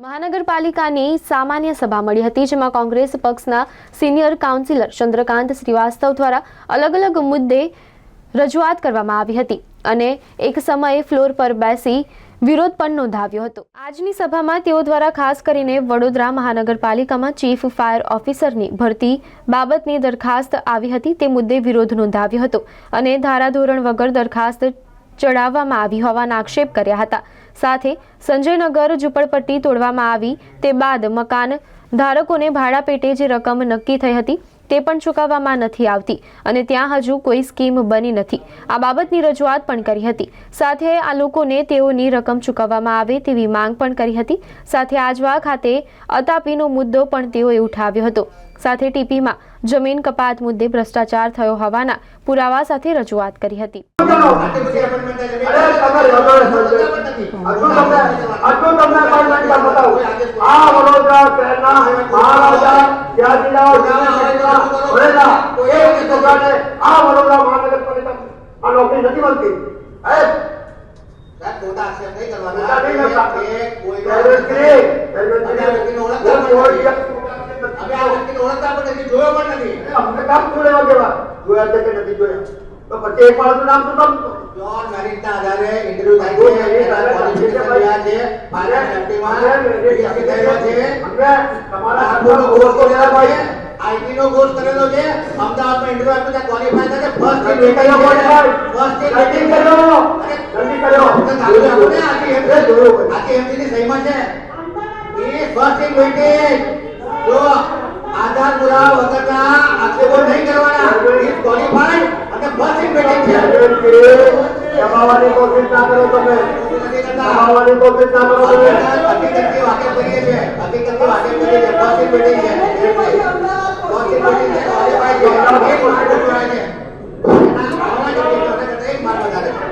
મહાનગરપાલિકાની સામાન્ય સભા મળી હતી, જેમાં કોંગ્રેસ પક્ષના સિનિયર કાઉન્સિલર ચંદ્રકાંત શ્રીવાસ્તવ દ્વારા અલગ અલગ મુદ્દે રજૂઆત કરવામાં આવી હતી અને એક સમયે ફ્લોર પર બેસી વિરોધ પણ નોંધાવ્યો હતો. આજની સભામાં તેઓ દ્વારા ખાસ કરીને વડોદરા મહાનગરપાલિકામાં ચીફ ફાયર ઓફિસરની ભરતી બાબતની દરખાસ્ત આવી હતી. તે મુદ્દે વિરોધ નોંધાવ્યો હતો અને ધારાધોરણ વગર દરખાસ્ત ચડાવવામાં આવી હોવાના આક્ષેપ કર્યા હતા. સાથે સંજયનગર ઝૂંપડપટ્ટી તોડવામાં આવી તે બાદ મકાન ધારકોને ભાડા પેટે જે રકમ નક્કી થઈ હતી તે પણ ચૂકવવામાં નથી આવતી અને ત્યાં હજુ કોઈ સ્કીમ બની નથી. આ બાબતની રજૂઆત પણ કરી હતી. સાથે આ લોકોને તેઓની રકમ ચૂકવવામાં આવે તેવી માંગ પણ કરી હતી. સાથે આજવા ખાતે અતાપીનો મુદ્દો પણ તેઓએ ઉઠાવ્યો હતો. સાથે ટીપીમાં જમીન કપાત મુદ્દે ભ્રષ્ટાચાર થયો હોવાના પુરાવા સાથે રજૂઆત કરી હતી અરે તમારે વગર સમજે. હજુ તમને હજુ તમને કઈ નથી બતાવું. આ વડોદરા શહેરના મહારાજા ત્યાગીરાવ છોકરાને આ વડોદરા નોકરી નથી મળતી. હે? નહીં કરતા. એ ધૈર્યશ્રી. અમે આ વ્યક્તિને ઓળખતા હું પણ કોઈ નથી. વ્યક્તિ અમે આ વ્યક્તિને ઓળખતા પણ નથી જોયો પણ નથી. અમને કામ શું લેવા દેવા? કરેલો આઈટી નો કોર્સ કરેલો છે. અમદાવાદમાં ઇન્ટરવ્યુ આપ્યું ત્યાં ક્વોલિફાય છે ફર્સ્ટ કર્યો qualify. ફર્સ્ટ જલ્દી કર્યો. જલ્દી કર્યો. ચાલુ રાખો ને આખી એ જોયું આખી MC ની સહીમાં છે? એ ફર્સ્ટ ઇન વેઇટેજ જો આધાર પુરાવા વગરના આક્ષેપો નહીં કરવાના. ઇઝ ક્વોલિફાઈડ અને ફર્સ્ટ ઇન વેઇટેજ છે. જમાવાની કોશિશ ના કરો તમે. જમાવાની કોશિશ ના કરો તમે. હકીકતથી વાકેફ કરીએ છીએ. હકીકતથી વાકેફ કરીએ છીએ. ફર્સ્ટ ઇન વેઇટેજ છે. ફર્સ્ટ ઇન વેઇટેજ છે ક્વોલિફાઈડ છે એક માર્ક જોડાય છે એના આવા જ વ્યક્તિઓને કરતા એક માર્ક વધારે છે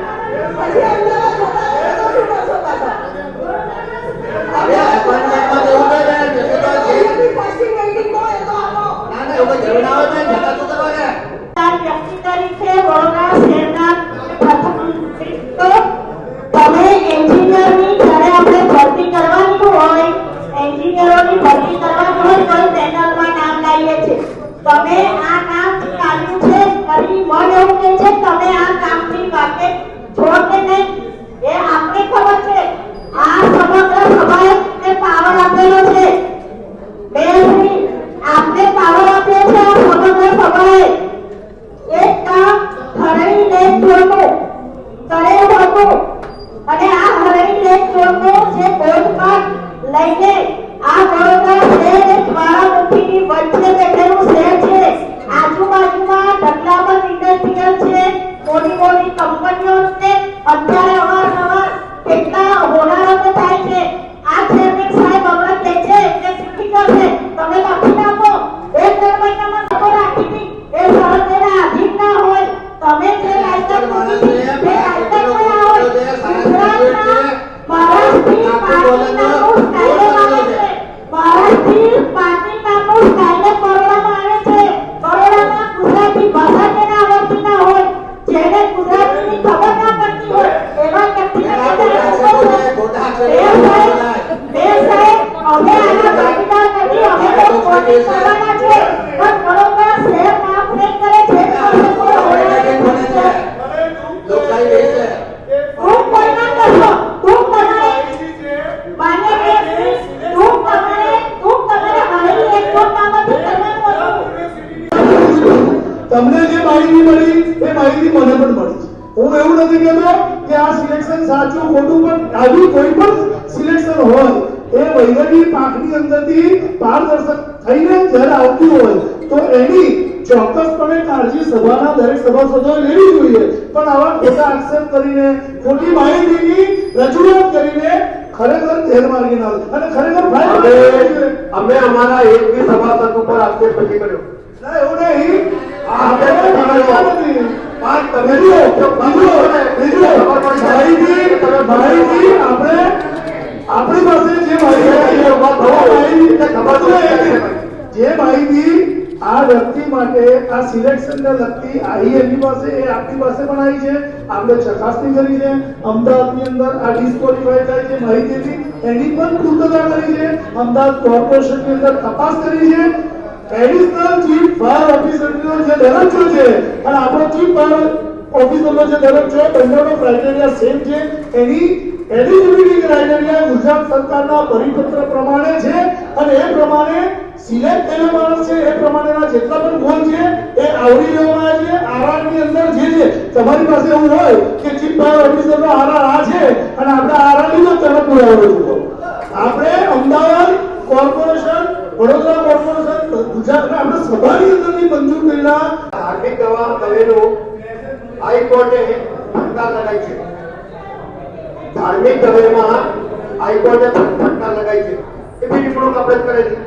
હવે એપોઇન્ટમેન્ટમાં જવું છે ને જશે તો જે ના ના એવું કંઈ જરૂર ના હોય ને જતા શું કરવા છે આ વ્યક્તિ તરીકે વડોદરા શહેરના પ્રથમ તો તમે એન્જિનિયરની જ્યારે આપણે ભરતી કરવાની હોય એન્જિનિયરોની ભરતી કરવાની હોય તો પેનલમાં નામ લાવીએ છીએ તમે આ કામ ચાલ્યું છે ફરી મન એવું કહે છે તમે આ કામથી વાકેફ છો કે નહીં એ આપને ખબર છે આ સમગ્ર સભાએ તમને પાવર આપેલો છે બેનશ્રી, આપને પાવર આપ્યો છે આ સમગ્ર સભાએ એક કામ હરણી લેક જોડનું કરેલું હતું અને આ હરણી લેક જોડનું જે બોધપાઠ લઈને આ વડોદરા શહેર એ જ્વાળામુખીની વચ્ચે બેઠેલું શહેર છે આજુબાજુમાં ઢગલાબંધ ઇન્ડસ્ટ્રીયલ છે મોટી મોટી કંપનીઓ છે અત્યારે અવારનવાર કેટલા હોનારતો થાય છે આ ચેરમેન સાહેબ હમણાં કહે છે કે સ્પીકર છે તમે લખી નાખો એક બે મહિનામાં લોકો રાખી દી એ શરત એના આધીન ના હોય તમે જે લાયકાત મૂકી છે તે લાયકાત ના હોય ગુજરાતના મહારાષ્ટ્રી પાર્ટી નામનું કાયદો આવે છે મહારાષ્ટ્રી પાર્ટી નામનું કાયદો કરવામાં આવે છે બરોડામાં ગુજરાતી ભાષા જેને આવડતી ના હોય જેને ગુજરાતીની ખબર ના પડતી હોય એવા વ્યક્તિને ખોટા બે આક્ષેપો સાહેબ, બે સાહેબ, અમે આના ભાગીદાર નથી, અમે એ વહીવટી પાંખની અંદરથી પારદર્શક થઈને જ્યારે આવતી હોય તો એની ચોક્કસપણે કાળજી સભાના દરેક સભાસદોએ લેવી જોઈએ. પણ આવા ખોટા આક્ષેપ કરીને ખોટી માહિતીની રજૂઆત કરીને ખરેખર ગેરમાર્ગે ના અને ખરેખર અમે અમે અમારા એક બી સભાસદ ઉપર આક્ષેપ નથી કર્યો. ના, એવું નહીં. આ આપણે પાંચ તમે બીજું, બીજું, માહિતી, માહિતી આપણી પાસે જે માહિતી એ વાત થવો, માહિતી એટલે ખબર તો છે. જે માહિતી આ વ્યક્તિ માટે, આ સિલેક્શન ને લગતી આઈ એમની પાસે, એ આપની પાસે પણ આવી છે. આપણે ચકાસણી કરી છે. અમદાવાદની અંદર આ ડિસ્કોલિફાઈ થાય છે માહિતીથી. એની પણ પૂર્તતા કરી છે. અમદાવાદ કોર્પોરેશનની અંદર તપાસ કરી છે. એડિશનલ ચીફ ફાયર ઓફિસરનો જે દરજ્જો છે. અને આપણો ચીફ ફાયર ઓફિસરનો જે દરજ્જો છે, બંનેનો ક્રાઇટેરિયા સેમ છે. એની એલિજિબિલિટી ક્રાઇટેરિયા ગુજરાત સરકારના પરિપત્ર પ્રમાણે છે અને એ પ્રમાણે સિલેક્ટ થયેલો માણસ છે, એ પ્રમાણેના જેટલા પણ ગુણ છે, એ આવરી લેવામાં આવે છે. આરઆરની અંદર જે છે, તમારી પાસે એવું હોય કે ચીફ ફાયર ઓફિસરનો આરઆર આ છે અને આપણે આરઆર લીધો તમે પુરાવો જુઓ આપણે અમદાવાદ કોર્પોરેશન, વડોદરા કોર્પોરેશન, ગુજરાતના આપણે સભાની અંદરની મંજૂર કરેલા ધાર્મિક ગવાહ કરેલું હાઈકોર્ટે ફટકાર લગાઈ છે ધાર્મિક ગવાહમાં હાઈકોર્ટે ફટકાર લગાઈ છે એ બી નિમણૂક આપણે જ કરેલી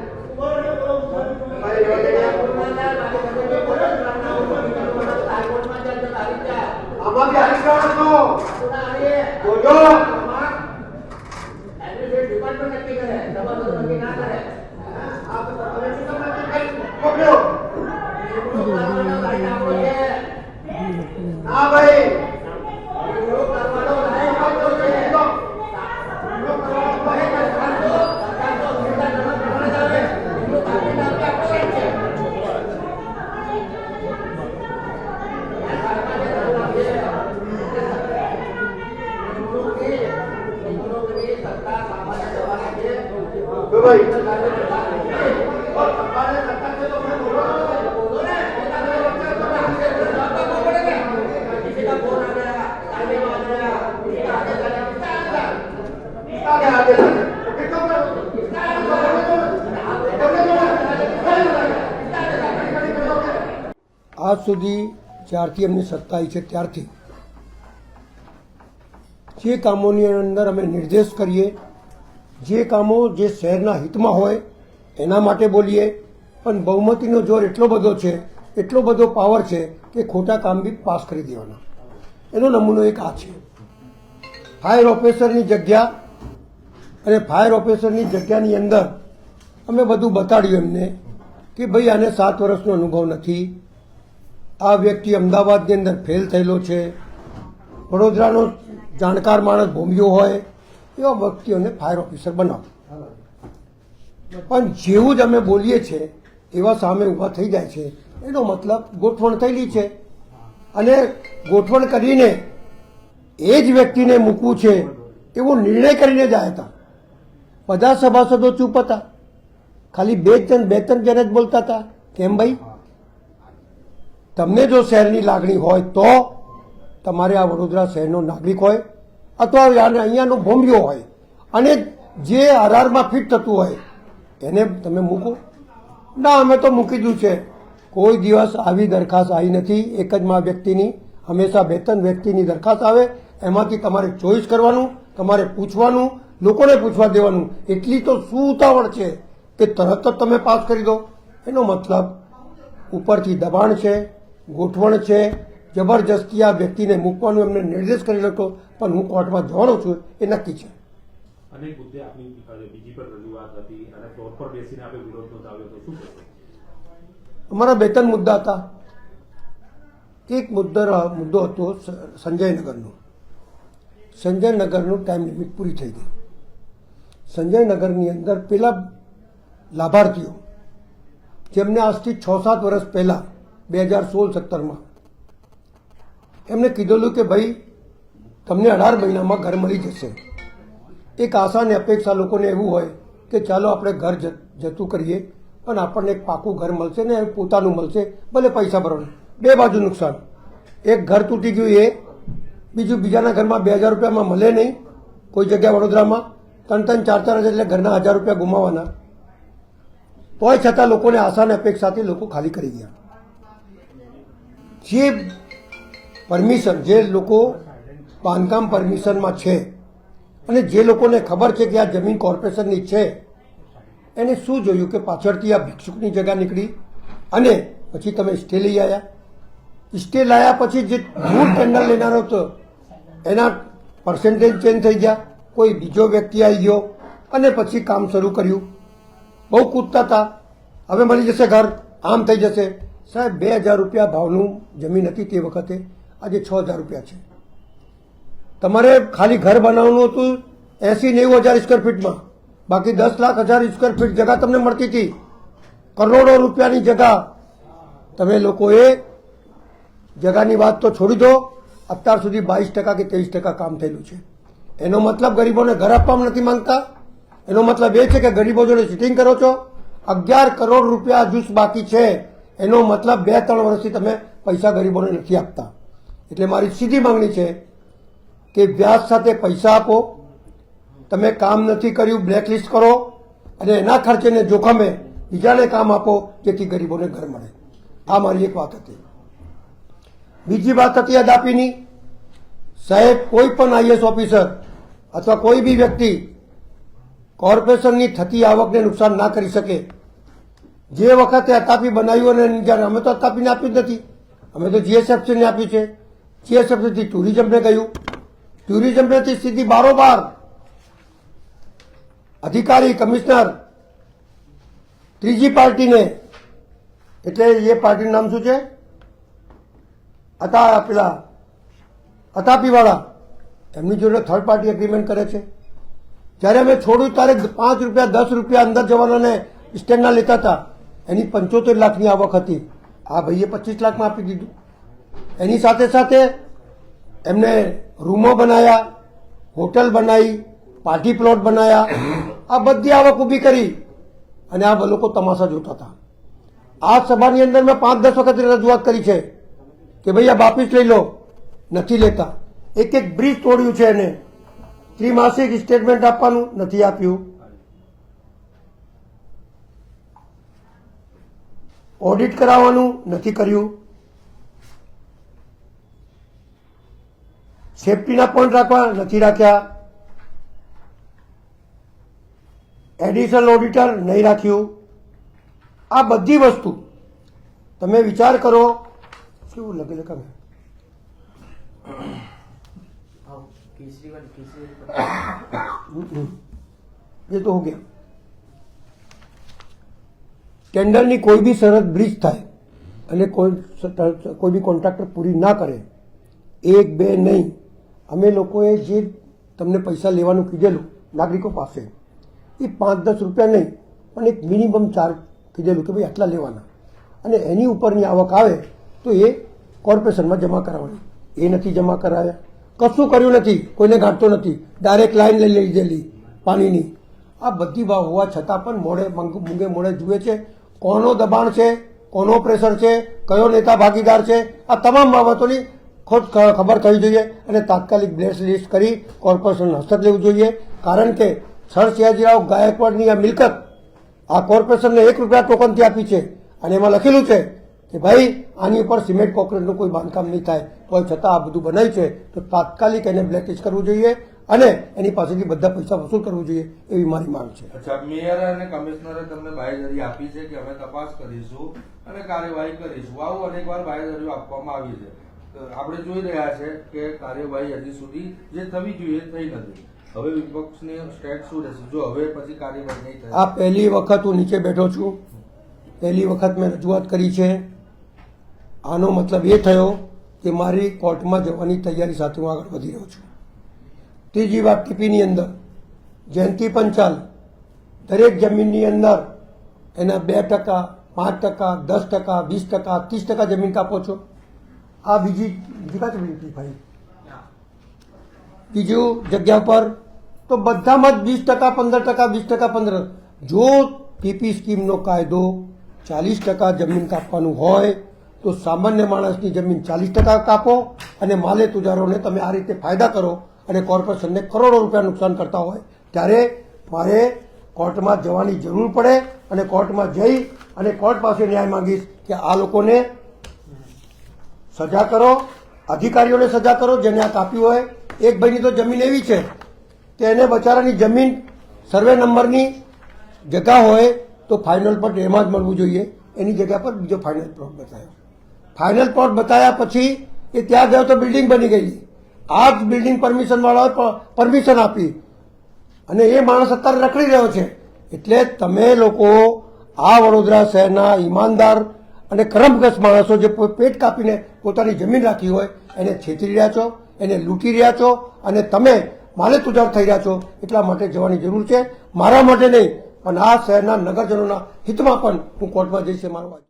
ભાઈ રહેવા દે ને. આમાં બી હારી જવાનો છો જોજો પકડ્યો ના ભાઈ તો ભાઈ આગે આગે સુધી જ્યારથી અમને સત્તા આવી છે, ત્યારથી. જે કામોની અંદર અમે નિર્દેશ કરીએ, જે કામો જે શહેરના હિતમાં હોય, એના માટે બોલીએ. પણ બહુમતીનો જોર એટલો બધો છે, એટલો બધો પાવર છે કે ખોટા કામ બી પાસ કરી દેવાના. એનો નમૂનો એક આ છે. ફાયર ઓફિસરની જગ્યા અને ફાયર ઓફિસરની જગ્યાની અંદર અમે બધું બતાડ્યું એમને કે ભાઈ આને સાત વર્ષનો અનુભવ નથી. આ વ્યક્તિ અમદાવાદની અંદર ફેલ થયેલો છે. વડોદરાનો જાણકાર માણસ ભૂમ્યો હોય, એવા વ્યક્તિઓને ફાયર ઓફિસર બનાવો. પણ જેવું જ અમે બોલીએ છીએ, એવા સામે ઊભા થઈ જાય છે. એનો મતલબ ગોઠવણ થયેલી છે. અને ગોઠવણ કરીને એ જ વ્યક્તિને મૂકવું છે, એવો નિર્ણય કરીને જાય હતા. બધા સભાસદો ચૂપ હતા. ખાલી બે ત્રણ બે ત્રણ જણ જ બોલતા હતા. કેમ ભાઈ? તમને જો શહેરની લાગણી હોય તો તમારે આ વડોદરા શહેરનો નાગરિક હોય અથવા યાને અહીંયાનો ભોમ્યો હોય અને જે આરઆરમાં ફિટ થતું હોય એને તમે મૂકો. ના, અમે તો મૂકી દીધું છે. કોઈ દિવસ આવી દરખાસ્ત આવી નથી. એક જ માં વ્યક્તિની, હંમેશા બે ત્રણ વ્યક્તિની દરખાસ્ત આવે. એમાંથી તમારે ચોઈસ કરવાનું, તમારે પૂછવાનું, લોકોને પૂછવા દેવાનું. એટલી તો શું ઉતાવળ છે કે તરત જ તમે પાસ કરી દો. એનો મતલબ ઉપરથી દબાણ છે. ગોઠવણ છે. જબરજસ્તી આ વ્યક્તિને મૂકવાનું એમને નિર્દેશ કરેલો હતો પણ હું કોર્ટમાં જવાનો છું એ નક્કી છે. અનેક મુદ્દે આપની બીજી પણ રજૂઆત હતી અને ફ્લોર પર બેસીને આપણે વિરોધ નોંધાવ્યો તો શું અમારા બે ત્રણ મુદ્દા હતા. એક મુદ્દો મુદ્દો હતો સંજયનગરનો. સંજયનગરનું ટાઈમ લિમિટ પૂરી થઈ ગઈ. સંજયનગરની અંદર પેલા લાભાર્થીઓ જેમને આજથી છ સાત વર્ષ પહેલા બે હજાર સોળ, સત્તરમાં. એમને કીધેલું કે ભાઈ, તમને અઢાર મહિનામાં ઘર મળી જશે. એક આશા ને અપેક્ષા લોકોને એવું હોય કે ચાલો આપણે ઘર જતું કરીએ પણ આપણને એક પાકું ઘર મળશે ને પોતાનું મળશે, ભલે પૈસા ભરવાનું બે બાજુ નુકસાન. એક ઘર તૂટી ગયું એ, બીજું બીજાના ઘરમાં બે હજાર રૂપિયામાં મળે નહીં, કોઈ જગ્યા વડોદરામાં. ત્રણ ત્રણ ચાર ચાર હજાર એટલે ઘરના હજાર રૂપિયા ગુમાવવાના તોય છતાં લોકોને આશા અને અપેક્ષાથી લોકો ખાલી કરી ગયા. જે પરમિશન, જે લોકો બાંધકામ પરમિશનમાં છે અને જે લોકોને ખબર છે કે આ જમીન કોર્પોરેશનની છે, એને શું જોયું કે પાછળથી આ ભિક્ષુકની જગ્યા નીકળી અને પછી તમે સ્ટે લઈ આવ્યા સ્ટે લાયા પછી જે મૂળ ટેન્ડર લેનારો હતો, એના પર્સન્ટેજ ચેન્જ થઈ ગયા. કોઈ બીજો વ્યક્તિ આવી ગયો અને પછી કામ શરૂ કર્યું. બહુ કૂદતા હતા. હવે મળી જશે ઘર, આમ થઈ જશે. સાહેબ, બે હજાર રૂપિયા ભાવનું જમીન હતી તે વખતે. આજે છ હજાર રૂપિયા છે. તમારે ખાલી ઘર બનાવવાનું હતું એસી નેવું હજાર સ્ક્વેર ફીટમાં બાકી દસ લાખ હજાર સ્ક્વેર ફીટ જગા તમને મળતી હતી. કરોડો રૂપિયાની જગા. તમે લોકોએ જગાની વાત તો છોડી દો. અત્યાર સુધી બાવીસ ટકા કે ત્રેવીસ ટકા કામ થયેલું છે. એનો મતલબ ગરીબોને ઘર આપવામાં નથી માંગતા. એનો મતલબ એ છે કે ગરીબો જોડે સિટિંગ કરો છો. અગિયાર કરોડ રૂપિયા જૂસ બાકી છે. એનો મતલબ બે, ત્રણ વર્ષથી તમે પૈસા ગરીબોને નથી આપતા. એટલે મારી સીધી માંગણી છે કે વ્યાજ સાથે પૈસા આપો, તમે કામ નથી કર્યું બ્લેકલિસ્ટ કરો અને એના ખર્ચેને જોખમે બીજાને કામ આપો જેથી ગરીબોને ઘર મળે. આ મારી એક વાત હતી. બીજી વાત હતી અદાપીની સાહેબ, કોઈ પણ આઈએસ ઓફિસર અથવા કોઈ બી વ્યક્તિ કોર્પોરેશનની થતી આવકને નુકસાન ના કરી શકે જે વખતે અતાપી બનાવ્યું અને જ્યારે અમે તો અતાપીને આપ્યું જ નથી. અમે તો જીએસએફસીને આપ્યું છે. જીએસએફસીથી ટુરિઝમને ગયું. ટુરિઝમનેથી સીધી બારોબાર અધિકારી, કમિશનર, ત્રીજી પાર્ટીને, એટલે એ પાર્ટીનું નામ શું છે? અતા, પેલા અતાપીવાળા. એમની જોડે થર્ડ પાર્ટી એગ્રીમેન્ટ કરે છે. જ્યારે અમે છોડ્યું ત્યારે પાંચ રૂપિયા, દસ રૂપિયા અંદર જવાનાને સ્ટેન્ડના લેતા હતા. એની પંચોતેર લાખની આવક હતી. આ ભાઈએ પચીસ લાખમાં આપી દીધું. એની સાથે સાથે એમને રૂમો બનાવ્યા હોટલ બનાવી પાર્ટી પ્લોટ બનાવ્યા આ બધી આવક ઊભી કરી અને આ લોકો તમાશા જોતા હતા. આ સભાની અંદર મેં પાંચ દસ વખત રજૂઆત કરી છે કે ભાઈ આ વાપીસ લઈ લો, નથી લેતા. એક એક બ્રિજ તોડ્યું છે એને. ત્રિમાસિક સ્ટેટમેન્ટ આપવાનું નથી આપ્યું. ઓડિટ કરાવવાનું નથી કર્યું સેફટીના પોઈન્ટ રાખવા નથી રાખ્યા એડિશનલ ઓડિટર નહીં રાખ્યું આ બધી વસ્તુ તમે વિચાર કરો શું લગે લખા મેં ये तो हो गया ટેન્ડરની કોઈ બી શરત બ્રિજ થાય અને કોઈ કોઈ બી કોન્ટ્રાક્ટર પૂરી ના કરે, એક, બે નહીં. અમે લોકોએ જે તમને પૈસા લેવાનું કીધેલું નાગરિકો પાસે, એ પાંચ દસ રૂપિયા નહીં, પણ એક મિનિમમ ચાર્જ કીધેલું કે ભાઈ આટલા લેવાના. અને એની ઉપરની આવક આવે તો એ કોર્પોરેશનમાં જમા કરાવવાની. એ નથી જમા કરાયા. કશું કર્યું નથી. કોઈને ગાંઠતો નથી. ડાયરેક્ટ લાઈન લઈ લીધેલી પાણીની. આ બધી ભાવ હોવા છતાં પણ મોડે મૂંગે મોડે જુએ છે. કોનો દબાણ છે, કોનો પ્રેશર છે, કયો નેતા ભાગીદાર છે, આ તમામ બાબતોની ખોટ ખબર થવી જોઈએ અને તાત્કાલિક બ્લેસ લિસ્ટ કરી કોર્પોરેશન હસ્તક લેવું જોઈએ. કારણ કે સર સયાજીરાવ ગાયકવાડની આ મિલકત આ કોર્પોરેશનને એક રૂપિયા ટોકનથી આપી છે અને એમાં લખેલું છે કે ભાઈ, આની ઉપર સિમેન્ટ કોન્ક્રીટનું કોઈ બાંધકામ નહીં થાય. તો છતાં આ બધું બનાવ્યું છે. તો તાત્કાલિક એને બ્લેકલિસ્ટ કરવું જોઈએ. અને એની પાસેથી બધા પૈસા વસૂલ કરવું જોઈએ એવી મારી માંગ છે. અચ્છા મેયર અને કમિશનરે તમને બાહેધરી આપી છે કે અમે તપાસ કરીશું અને કાર્યવાહી કરીશું. આવું અનેકવાર બાહેધરીઓ આપવામાં આવી છે. આપણે જોઈ રહ્યા છે કે કાર્યવાહી હજી સુધી જે થવી જોઈએ થઈ નથી. હવે વિપક્ષની સ્ટેટ શું રહેશે? જો હવે પછી કાર્યવાહી નહીં થાય. આ પહેલી વખત હું નીચે બેઠો છું. પહેલી વખત મેં રજૂઆત કરી છે. આનો મતલબ એ થયો કે મારી કોર્ટમાં જવાની તૈયારી સાથે હું આગળ વધી રહ્યો છું. ત્રીજી વાત ટીપીની અંદર. જયંતિ પંચાલ દરેક જમીનની અંદર એના બે ટકા, પાંચ ટકા, દસ ટકા, વીસ ટકા, ત્રીસ ટકા જમીન કાપો છો. આ બીજી વિનંતી ભાઈ? બીજું જગ્યા પર તો બધામાં જ વીસ ટકા, પંદર ટકા, વીસ ટકા, પંદર. જો ટીપી સ્કીમનો કાયદો ચાલીસ ટકા જમીન કાપવાનું હોય, તો સામાન્ય માણસની જમીન ચાલીસ ટકા કાપો અને માલે તુજારોને તમે આ રીતે ફાયદા કરો. અને કોર્પોરેશનને કરોડો રૂપિયા નુકસાન કરતા હોય, ત્યારે મારે કોર્ટમાં જવાની જરૂર પડે અને કોર્ટમાં જઈ અને કોર્ટ પાસે ન્યાય માંગીશ કે આ લોકોને સજા કરો, અધિકારીઓને સજા કરો, જેને આ કાપ્યું હોય. એક ભાઈની તો જમીન એવી છે કે એને બચારાની જમીન સર્વે નંબરની જગા હોય તો ફાઇનલ પ્લોટ એમાં જ મળવું જોઈએ. એની જગ્યા પર બીજો ફાઇનલ પ્લોટ બતાવ્યો ફાઇનલ પ્લોટ બતાવ્યા પછી એ ત્યાં ગયો તો બિલ્ડિંગ બની ગઈ આ જ બિલ્ડિંગ પરમિશન વાળાએ પરમિશન આપી. અને એ માણસ અત્યારે રખડી રહ્યો છે. એટલે તમે લોકો આ વડોદરા શહેરના ઈમાનદાર અને કરમગસ માણસો જે પેટ કાપીને પોતાની જમીન રાખી હોય, એને છેતરી રહ્યા છો, એને લૂંટી રહ્યા છો, અને તમે માલે તુજાર થઈ રહ્યા છો, એટલા માટે જવાની જરૂર છે. મારા માટે નહીં, પણ આ શહેરના નગરજનોના હિતમાં પણ હું કોર્ટમાં જઈશ એ મારો વાત